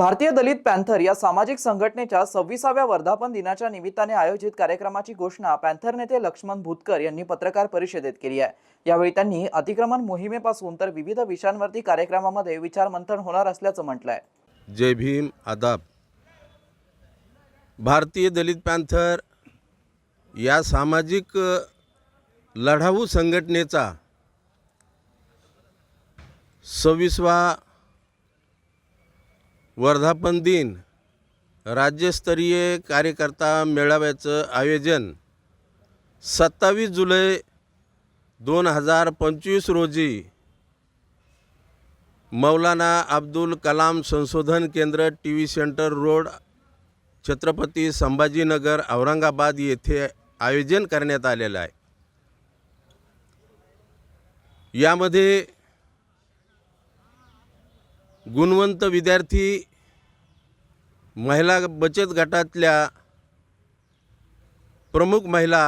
भारतीय दलित पॅन्थर या सामाजिक संघटनेच्या सव्वीसाव्या वर्धापन दिनाच्या निमित्ताने आयोजित कार्यक्रमाची घोषणा पॅन्थर नेते लक्ष्मण भूतकर यांनी पत्रकार परिषदेत केली आहे. यावेळी त्यांनी अतिक्रमण मोहिमेपासून तर विविध विषयांवरती कार्यक्रमामध्ये विचारमंथन होणार असल्याचं म्हटलं आहे जय भीम आदाब. भारतीय दलित पॅन्थर या सामाजिक लढाऊ संघटनेचा सव्वीसवा वर्धापन दिन राज्यस्तरीय कार्यकर्ता मेळाव्याचं आयोजन. सत्तावीस जुलै दोन हजार पंचवीस रोजी मौलाना अब्दुल कलाम संशोधन केंद्र T V centre road Chhatrapati Sambhajinagar Aurangabad येथे आयोजन करण्यात आलेलं आहे. यामध्ये गुणवंत विद्यार्थी महिला बचत गटातल्या प्रमुख महिला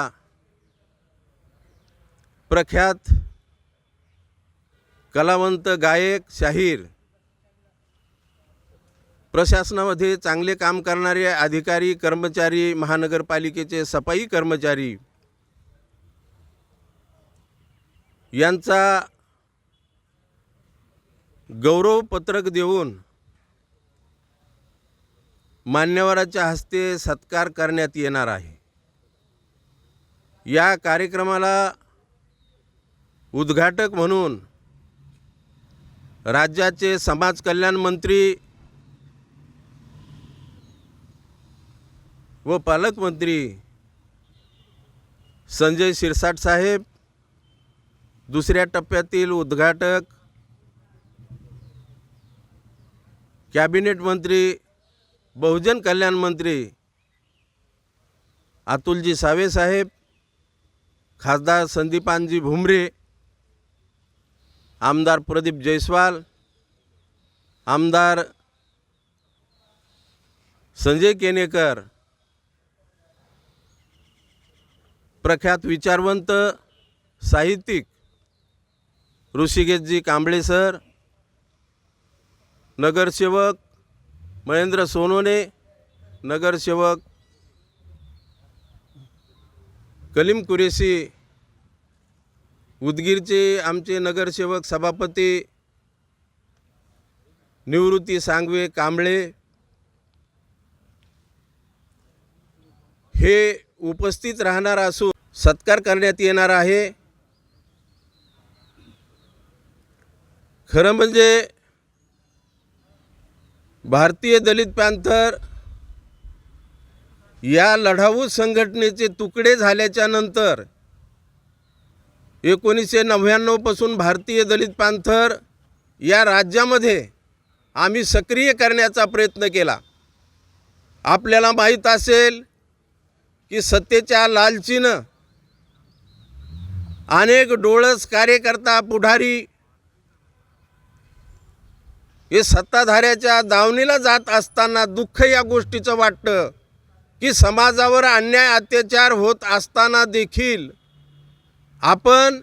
प्रख्यात कलावंत गायक शाहीर प्रशासनामध्ये चांगले काम करणारे अधिकारी कर्मचारी महानगरपालिकेचे सफाई कर्मचारी यांचा गौरवपत्रक देऊन मान्यवराच्या हस्ते सत्कार करण्यात येणार आहे. या कार्यक्रमाला उद्घाटक म्हणून राज्याचे समाज कल्याण मंत्री व पालकमंत्री संजय शिरसाट साहेब दुसऱ्या टप्प्यातील उद्घाटक कॅबिनेट मंत्री बहुजन कल्याण मंत्री अतुलजी सावे साहेब खासदार संदीपानजी भुमरे आमदार प्रदीप जयस्वाल आमदार संजय केनेकर प्रख्यात विचारवंत साहित्यिक ऋषिकेशजी कांबळे सर नगरसेवक महेंद्र सोनोने नगरसेवक कलीम कुरेशी उदगीरचे आमचे नगरसेवक सभापती निवृत्ती सांगवे कांबळे हे उपस्थित राहणार असून सत्कार करण्यात येणार आहे. खरं म्हणजे भारतीय दलित पॅन्थर या लढाऊ संघटनेचे तुकडे झाल्याच्यानंतर एकोणीसशे नव्याण्णवपासून भारतीय दलित पॅन्थर या राज्यामध्ये आम्ही सक्रिय करण्याचा प्रयत्न केला. आपल्याला माहीत असेल की सत्तेच्या लालचीनं अनेक डोळस कार्यकर्ता पुढारी हे सत्ताधाऱ्याच्या दावणीला जात असताना दुःख या गोष्टीचं वाटतं की समाजावर अन्याय अत्याचार होत असताना देखील आपण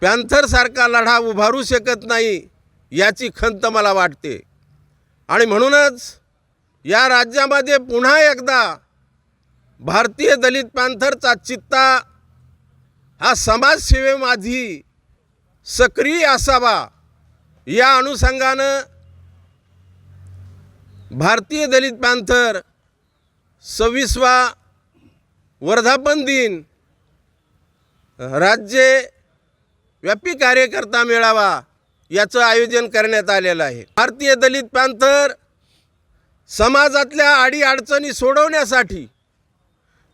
पॅन्थरसारखा लढा उभारू शकत नाही याची खंत मला वाटते. आणि म्हणूनच या राज्यामध्ये पुन्हा एकदा भारतीय दलित पॅन्थरचा चित्ता हा समाजसेवेमाधी सक्रिय असावा. या अनुषंगानं भारतीय दलित पॅन्थर सव्वीसवा वर्धापन दिन राज्य व्यापी कार्यकर्ता मेळावा याचं आयोजन करण्यात आलेलं आहे. भारतीय दलित पॅन्थर समाजातल्या अडीअडचणी सोडवण्यासाठी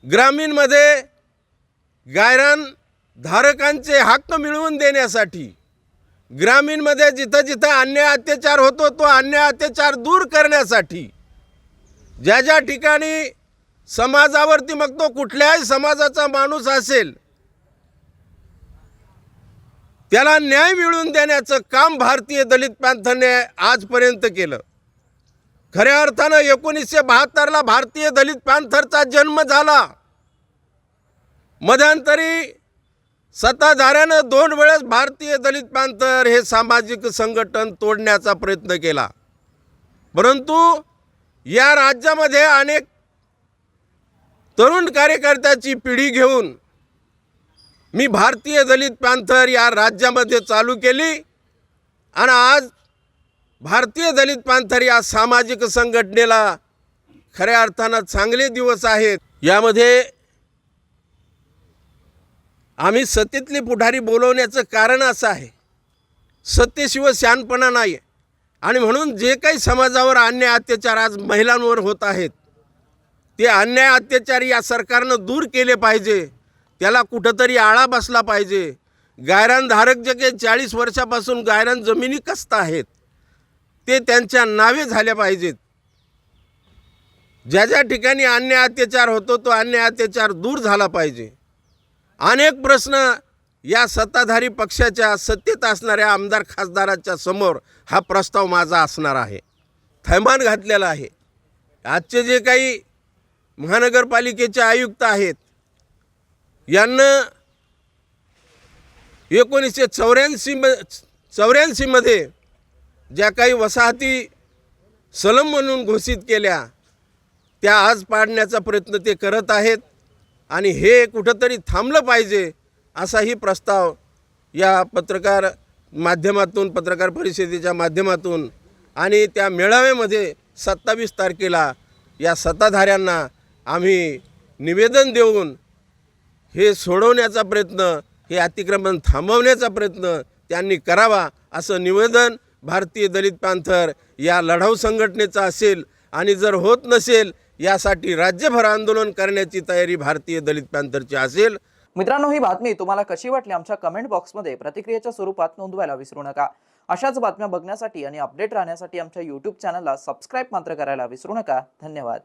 ग्रामीणमध्ये गायरान धारकांचे हक्क मिळवून देण्यासाठी ग्रामीणमध्ये जिथं जिथं अन्याय अत्याचार होतो तो अन्याय अत्याचार दूर करण्यासाठी ज्या ज्या ठिकाणी समाजावरती मग तो कुठल्याही समाजाचा माणूस असेल त्याला न्याय मिळवून देण्याचं काम भारतीय दलित पॅन्थरने आजपर्यंत केलं. खऱ्या अर्थानं एकोणीसशे बहात्तरला भारतीय दलित पॅन्थरचा जन्म झाला. मध्यंतरी सत्ताधाऱ्यानं दोन वेळेस भारतीय दलित पांथर हे सामाजिक संघटन तोडण्याचा प्रयत्न केला. परंतु या राज्यामध्ये अनेक तरुण कार्यकर्त्याची पिढी घेऊन मी भारतीय दलित पॅंथर या राज्यामध्ये चालू केली आणि आज भारतीय दलित पॅंथर या सामाजिक संघटनेला खऱ्या अर्थानं चांगले दिवस आहेत. यामध्ये आम्ही सत्तेतले पुढारी बोलवण्याचं कारण असं आहे. सत्तेशिवाय शानपणा नाही आणि म्हणून जे काही समाजावर अन्याय अत्याचार आज महिलांवर होत आहेत ते अन्याय अत्याचार या सरकारनं दूर केले पाहिजे. त्याला कुठंतरी आळा बसला पाहिजे. गायरानधारक जे काही चाळीस वर्षापासून गायरान जमिनी कस्त आहेत ते त्यांच्या नावे झाल्या पाहिजेत. ज्या ज्या ठिकाणी अन्याय अत्याचार होतो तो अन्याय अत्याचार दूर झाला पाहिजे. अनेक प्रश्न या सत्ताधारी पक्षाच्या सत्तेत असणाऱ्या आमदार खासदाराच्या समोर हा प्रस्ताव माझा असणार आहे. थैमान घातलेला आहे. आजचे जे काही महानगरपालिकेचे आयुक्त आहेत यांना एकोणीसशे चौऱ्याऐंशी म चौऱ्याऐंशीमध्ये ज्या काही वसाहती सलम म्हणून घोषित केल्या त्या आज पाडण्याचा प्रयत्न ते करत आहेत. आणि हे कुठंतरी थांबलं पाहिजे असाही प्रस्ताव या पत्रकार माध्यमातून पत्रकार परिषदेच्या माध्यमातून आणि त्या मेळाव्यामध्ये सत्तावीस तारखेला या सत्ताधाऱ्यांना आम्ही निवेदन देऊन हे सोडवण्याचा प्रयत्न हे अतिक्रमण थांबवण्याचा प्रयत्न त्यांनी करावा असं निवेदन भारतीय दलित पॅन्थर या लढाऊ संघटनेचं असेल आणि जर होत नसेल यासाठी राज्यभर आंदोलन करण्याची तयारी भारतीय दलित पॅंथरची असेल. मित्रांनो ही बातमी तुम्हाला कशी वाटली आमच्या कमेंट बॉक्समध्ये प्रतिक्रियेच्या स्वरूपात नोंदवायला विसरू नका. अशाच बातम्या बघण्यासाठी आणि अपडेट राहण्यासाठी आमच्या यूट्यूब चॅनलला सबस्क्राईब मात्र करायला विसरू नका. धन्यवाद.